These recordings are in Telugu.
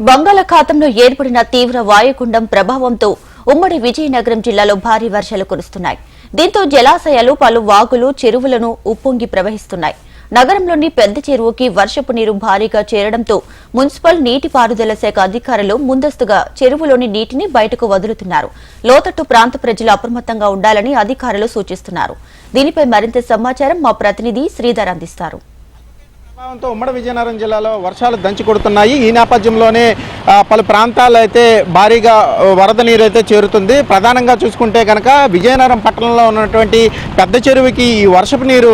బంగాళాఖాతంలో ఏర్పడిన తీవ్ర వాయుగుండం ప్రభావంతో ఉమ్మడి విజయనగరం జిల్లాలో భారీ వర్షాలు కురుస్తున్నాయి. దీంతో జలాశయాలు పలు వాగులు చెరువులను ఉప్పొంగి ప్రవహిస్తున్నాయి. నగరంలోని పెద్ద చెరువుకి వర్షపు నీరు భారీగా చేరడంతో మున్సిపల్ నీటిపారుదల శాఖ అధికారులు ముందస్తుగా చెరువులోని నీటిని బయటకు వదులుతున్నారు. లోతట్టు ప్రాంత ప్రజలు అప్రమత్తంగా ఉండాలని అధికారులు సూచిస్తున్నారు. దీనిపై మరింత సమాచారం మా ప్రతినిధి శ్రీధర్ అందిస్తారు. ప్రభావంతో ఉమ్మడి విజయనగరం జిల్లాలో వర్షాలు దంచి కొడుతున్నాయి. ఈ నేపథ్యంలోనే పలు ప్రాంతాలు అయితే భారీగా వరద నీరు అయితే చేరుతుంది. ప్రధానంగా చూసుకుంటే కనుక విజయనగరం పట్టణంలో ఉన్నటువంటి పెద్ద చెరువుకి ఈ వర్షపు నీరు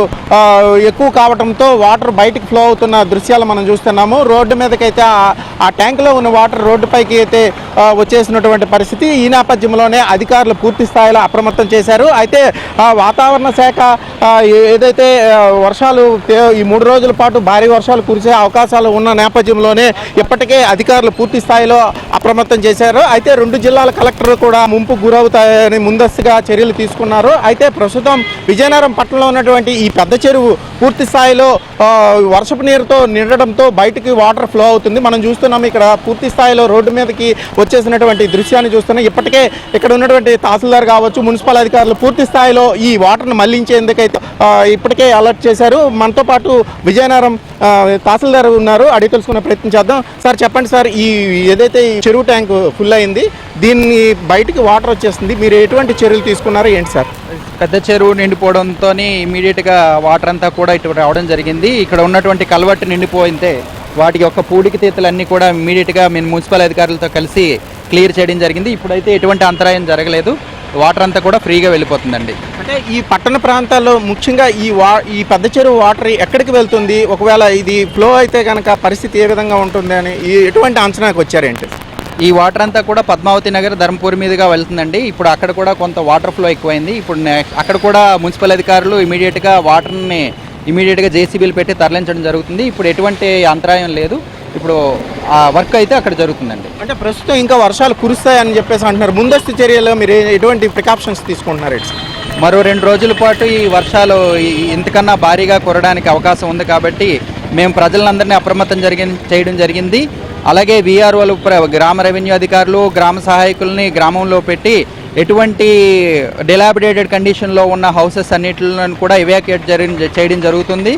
ఎక్కువ కావడంతో వాటర్ బయటకు ఫ్లో అవుతున్న దృశ్యాలు మనం చూస్తున్నాము. రోడ్డు మీదకైతే ఆ- ట్యాంకులో ఉన్న వాటర్ రోడ్డుపైకి అయితే వచ్చేసినటువంటి పరిస్థితి. ఈ నేపథ్యంలోనే అధికారులు పూర్తి స్థాయిలో అప్రమత్తం చేశారు. అయితే వాతావరణ శాఖ ఏదైతే వర్షాలు ఈ మూడు రోజుల పాటు భారీ వర్షాలు కురిసే అవకాశాలు ఉన్న నేపథ్యంలోనే ఇప్పటికే అధికారులు పూర్తి స్థాయిలో అప్రమత్తం చేశారు. అయితే రెండు జిల్లాల కలెక్టర్లు కూడా ముంపు గురవుతాయని ముందస్తుగా చర్యలు తీసుకున్నారు. అయితే ప్రస్తుతం విజయనగరం పట్టణంలో ఉన్నటువంటి ఈ పెద్ద చెరువు పూర్తి స్థాయిలో వర్షపు నీరుతో నిండడంతో బయటికి వాటర్ ఫ్లో అవుతుంది. మనం చూస్తున్నాం ఇక్కడ పూర్తి స్థాయిలో రోడ్డు మీదకి వచ్చేసినటువంటి దృశ్యాన్ని చూస్తున్నాం. ఇప్పటికే ఇక్కడ ఉన్నటువంటి తహసీల్దార్ కావచ్చు మున్సిపల్ అధికారులు పూర్తి స్థాయిలో ఈ వాటర్ను మళ్ళించేందుకైతే ఇప్పటికే అలర్ట్ చేశారు. మనతో పాటు విజయనగరం తహసీల్దార్ ఉన్నారు. అడిగి తెలుసుకునే ప్రయత్నం చేద్దాం. సార్ చెప్పండి సార్ ఈ ఏదైతే ఈ చెరువు ట్యాంక్ ఫుల్ అయింది దీన్ని బయటికి వాటర్ వచ్చేస్తుంది. మీరు ఎటువంటి చర్యలు తీసుకున్నారు ఏంటి సార్? పెద్ద చెరువు నిండిపోవడంతో ఇమీడియట్గా వాటర్ అంతా కూడా ఇటు రావడం జరిగింది. ఇక్కడ ఉన్నటువంటి కలవట్టు నిండిపోయింటే వాటి యొక్క పూడికి తీతలన్నీ కూడా ఇమీడియట్గా మేము మున్సిపల్ అధికారులతో కలిసి క్లియర్ చేయడం జరిగింది. ఇప్పుడైతే ఎటువంటి అంతరాయం జరగలేదు. వాటర్ అంతా కూడా ఫ్రీగా వెళ్ళిపోతుందండి. అంటే ఈ పట్టణ ప్రాంతాల్లో ముఖ్యంగా ఈ వా ఈ పెద్ద చెరువు వాటర్ ఎక్కడికి వెళ్తుంది? ఒకవేళ ఇది ఫ్లో అయితే కనుక పరిస్థితి ఏ విధంగా ఉంటుంది అని ఎటువంటి అంచనాకు వచ్చారేంటి? ఈ వాటర్ అంతా కూడా పద్మావతి నగర్ ధర్మపూర్ మీదుగా వెళ్తుందండి. ఇప్పుడు అక్కడ కూడా కొంత వాటర్ ఫ్లో ఎక్కువైంది. ఇప్పుడు అక్కడ కూడా మున్సిపల్ అధికారులు ఇమీడియట్గా వాటర్ని ఇమీడియట్గా జేసీబీలు పెట్టి తరలించడం జరుగుతుంది. ఇప్పుడు ఎటువంటి అంతరాయం లేదు. ఇప్పుడు ఆ వర్క్ అయితే అక్కడ జరుగుతుందండి. అంటే ప్రస్తుతం ఇంకా వర్షాలు కురుస్తాయని చెప్పేసి అంటున్నారు. ముందస్తు చర్యలు మీరు ఎటువంటి ప్రికాషన్స్ తీసుకుంటున్నారు? మరో రెండు రోజుల పాటు ఈ వర్షాలు ఇంతకన్నా భారీగా కురడానికి అవకాశం ఉంది కాబట్టి మేము ప్రజలందరినీ అప్రమత్తం జరిగి చేయడం జరిగింది. అలాగే వీఆర్ఓలు గ్రామ రెవెన్యూ అధికారులు గ్రామ సహాయకుల్ని గ్రామంలో పెట్టి ఎటువంటి డిలాబిడేటెడ్ కండిషన్లో ఉన్న హౌసెస్ అన్నిటిని కూడా ఇవాక్యుయేట్ జరిగి చేయడం జరుగుతుంది.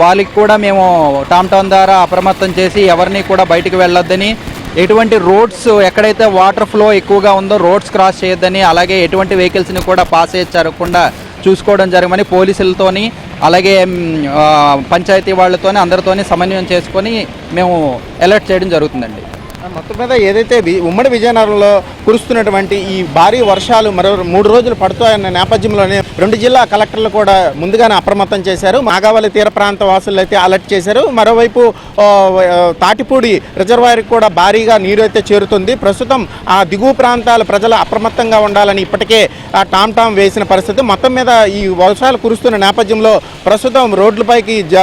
వాళ్ళకి కూడా మేము టామ్ టౌన్ ద్వారా అప్రమత్తం చేసి ఎవరిని కూడా బయటికి వెళ్ళొద్దని ఎటువంటి రోడ్స్ ఎక్కడైతే వాటర్ ఫ్లో ఎక్కువగా ఉందో రోడ్స్ క్రాస్ చేయొద్దని అలాగే ఎటువంటి వెహికల్స్ని కూడా పాస్ జరగకుండా చూసుకోవడం జరగమని పోలీసులతోని అలాగే పంచాయతీ వాళ్ళతోని అందరితోని సమన్వయం చేసుకొని మేము అలర్ట్ చేయడం జరుగుతుందండి. మొత్తం మీద ఏదైతే వి- ఉమ్మడి విజయనగరంలో కురుస్తున్నటువంటి ఈ భారీ వర్షాలు మరో మూడు రోజులు పడుతాయన్న నేపథ్యంలోనే రెండు జిల్లా కలెక్టర్లు కూడా ముందుగానే అప్రమత్తం చేశారు. నాగావళి తీర ప్రాంత వాసులు అయితే అలర్ట్ చేశారు. మరోవైపు తాటిపూడి రిజర్వాయర్కి కూడా భారీగా నీరు అయితే చేరుతుంది. ప్రస్తుతం ఆ దిగువ ప్రాంతాల ప్రజలు అప్రమత్తంగా ఉండాలని ఇప్పటికే ఆ టామ్ టామ్ వేసిన పరిస్థితి. మొత్తం మీద ఈ వర్షాలు కురుస్తున్న నేపథ్యంలో ప్రస్తుతం రోడ్లపైకి జ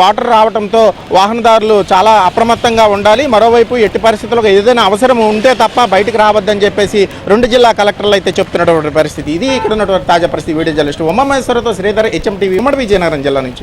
వాటర్ రావడంతో వాహనదారులు చాలా అప్రమత్తంగా ఉండాలి. మరోవైపు ఎట్టి పరిస్థితులకు ఏదైనా అవసరం ఉంటే తప్ప బయటకు రావద్దని చెప్పేసి రెండు జిల్లా కలెక్టర్లు అయితే చెప్తున్నటువంటి పరిస్థితి. ఇది ఇక్కడ ఉన్నటువంటి తాజా పరిస్థితి. వీడియో జర్నలిస్ట్ ఉమామహేశ్వరతో శ్రీధర్ హెచ్ఎం టీవీ ఉమ్మడి విజయనగరం జిల్లా నుంచి.